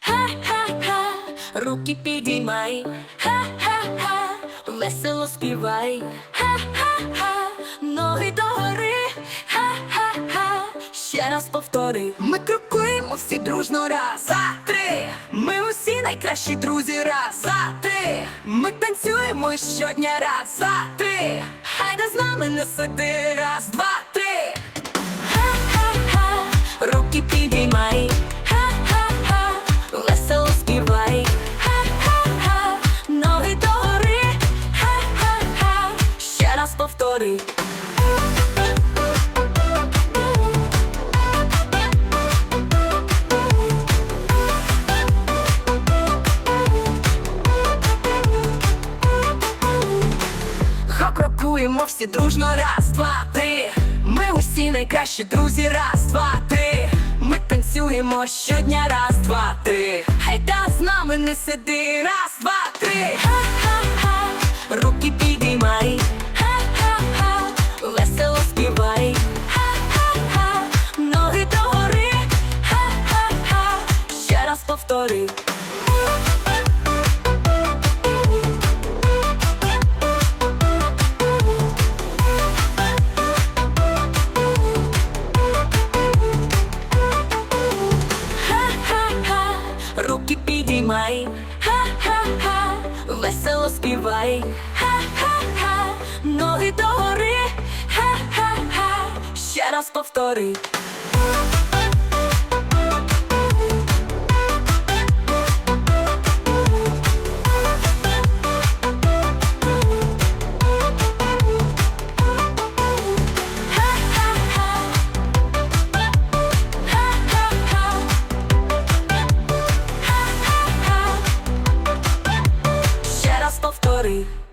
Ха-ха-ха, руки підіймай, ха-ха-ха, весело співай, ха-ха-ха, ноги догори, ха-ха-ха, ще раз повтори. Ми крокуємо всі дружно раз, за три. Ми усі найкращі друзі, раз, за три. Ми танцюємо щодня раз, за три. Хайде з нами не сиди, раз, два, три. Повтори. Крокуємо всі дружно, раз, два, три. Ми усі найкращі друзі, раз, два, три. Ми танцюємо щодня, раз, два, три. Хайда з нами не сиди, раз, два, Ха-ха-ха, руки підіймай, ха-ха-ха, весело співай, ха-ха-ха, ноги догори, ха-ха-ха, ще раз повтори. Ще раз повтори.